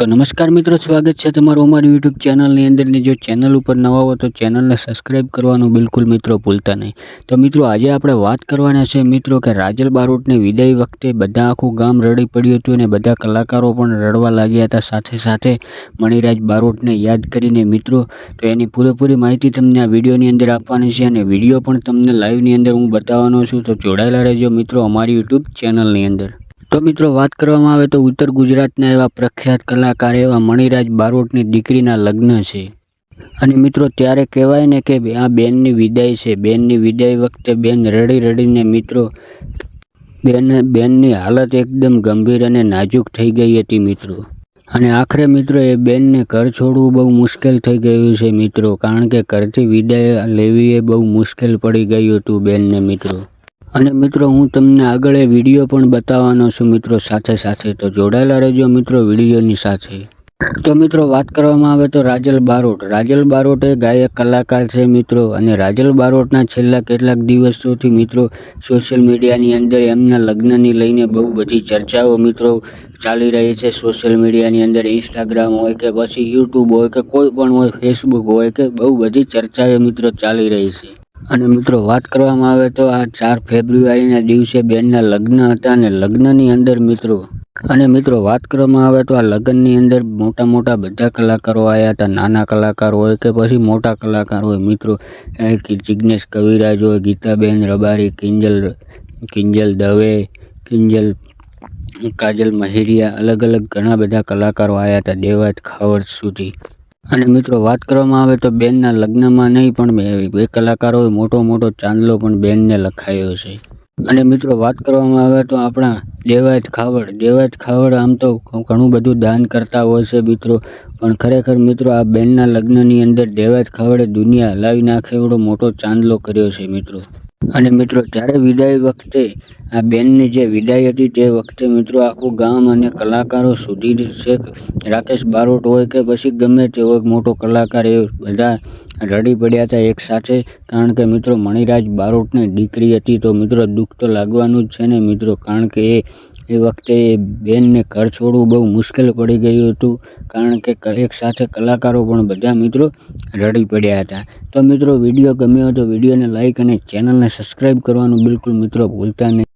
તો નમસ્કાર મિત્રો, સ્વાગત છે તમારું અમારી યુટ્યુબ ચેનલની અંદર જો ચેનલ ઉપર નવા હો તો ચેનલને સબસ્ક્રાઈબ કરવાનું બિલકુલ મિત્રો ભૂલતા નહીં. તો મિત્રો, આજે આપણે વાત કરવાના છે મિત્રો કે રાજલ બારોટને વિદાય વખતે બધા આખું ગામ રડી પડ્યું હતું અને બધા કલાકારો પણ રડવા લાગ્યા હતા. સાથે સાથે મણિરાજ બારોટને યાદ કરીને મિત્રો, તો એની પૂરેપૂરી માહિતી તમને આ વિડીયોની અંદર આપવાની છે અને વીડિયો પણ તમને લાઈવની અંદર હું બતાવવાનો છું. તો જોડાયેલા રહેજો મિત્રો અમારી યુટ્યુબ ચેનલની અંદર. તો મિત્રો વાત કરવામાં આવે તો ઉત્તર ગુજરાતના એવા પ્રખ્યાત કલાકાર એવા મણિરાજ બારોટની દીકરીના લગ્ન છે. અને મિત્રો ત્યારે કહેવાય ને કે આ બેનની વિદાય છે. બેનની વિદાય વખતે બેન રડી રડીને મિત્રો બેન, બેનની હાલત એકદમ ગંભીર અને નાજુક થઈ ગઈ હતી મિત્રો. અને આખરે મિત્રો એ બેનને ઘર છોડવું બહુ મુશ્કેલ થઈ ગયું છે મિત્રો. કારણ કે ઘરથી વિદાય લેવી એ બહુ મુશ્કેલ પડી ગયું હતું બેનને મિત્રો. અને મિત્રો, હું તમને આગળ એ વીડિયો પણ બતાવવાનો છું. મિત્રો, સાથે સાથે તો જોડાયેલા રહેજો મિત્રો વિડીયોની સાથે. તો મિત્રો, વાત કરવામાં આવે તો રાજલ બારોટ. રાજલ બારોટ એ ગાયક કલાકાર છે મિત્રો અને રાજલ બારોટના છેલ્લા કેટલાક દિવસોથી મિત્રો સોશિયલ મીડિયાની અંદર એમના લગ્નની લઈને બહુ બધી ચર્ચાઓ મિત્રો ચાલી રહી છે. સોશિયલ મીડિયાની અંદર ઇન્સ્ટાગ્રામ હોય કે પછી યુટ્યુબ હોય કે કોઈ પણ હોય, ફેસબુક હોય કે બહુ બધી ચર્ચાઓ મિત્રો ચાલી રહી છે. અને મિત્રો, વાત કરવામાં આવે તો આ ચાર ફેબ્રુઆરીના દિવસે બેનના લગ્ન હતા અને લગ્નની અંદર મિત્રો, અને મિત્રો, વાત કરવામાં આવે તો આ લગ્નની અંદર મોટા મોટા બધા કલાકારો આવ્યા હતા. નાના કલાકાર હોય કે પછી મોટા કલાકાર હોય, મિત્રો જિજ્ઞેશ કવિરાજ હોય, ગીતાબેન રબારી, કિંજલ કિંજલ દવે, કિંજલ, કાજલ મહેરિયા, અલગ અલગ ઘણા બધા કલાકારો આવ્યા હતા દેવાત ખાવડ સુધી. અને મિત્રો, વાત કરવામાં આવે તો બેનના લગ્નમાં નહીં, પણ બે કલાકારોએ મોટો મોટો ચાંદલો પણ બેનને લખાયો છે. અને મિત્રો, વાત કરવામાં આવે તો આપણા દેવાયત ખાવડ દેવાયત ખાવડ આમ તો ઘણું બધું દાન કરતા હોય છે મિત્રો, પણ ખરેખર મિત્રો, આ બેનના લગ્નની અંદર દેવાયત ખાવડે દુનિયા હલાવી નાખે એવડો મોટો ચાંદલો કર્યો છે મિત્રો. અને મિત્રો, જ્યારે વિદાય વખતે આ બેનની જે વિદાય હતી તે વખતે મિત્રો આખું ગામ અને કલાકારો સુધી છે રાકેશ બારોટ હોય કે પછી ગમે તેવો એક મોટો કલાકાર એ બધા રડી પડ્યા હતા એક સાથે. કારણ કે મિત્રો, મણિરાજ બારોટની દીકરી હતી તો મિત્રો દુઃખ તો લાગવાનું જ છે ને મિત્રો. કારણ કે એ એ વખતે બેનને ઘર છોડવું બહુ મુશ્કેલ પડી ગયું હતું, કારણ કે એક સાથે કલાકારો પણ બધા મિત્રો રડી પડ્યા હતા. તો મિત્રો, વીડિયો ગમ્યો તો વિડીયોને લાઇક અને ચેનલને સબસ્ક્રાઈબ કરવાનું બિલકુલ મિત્રો ભૂલતા નહીં.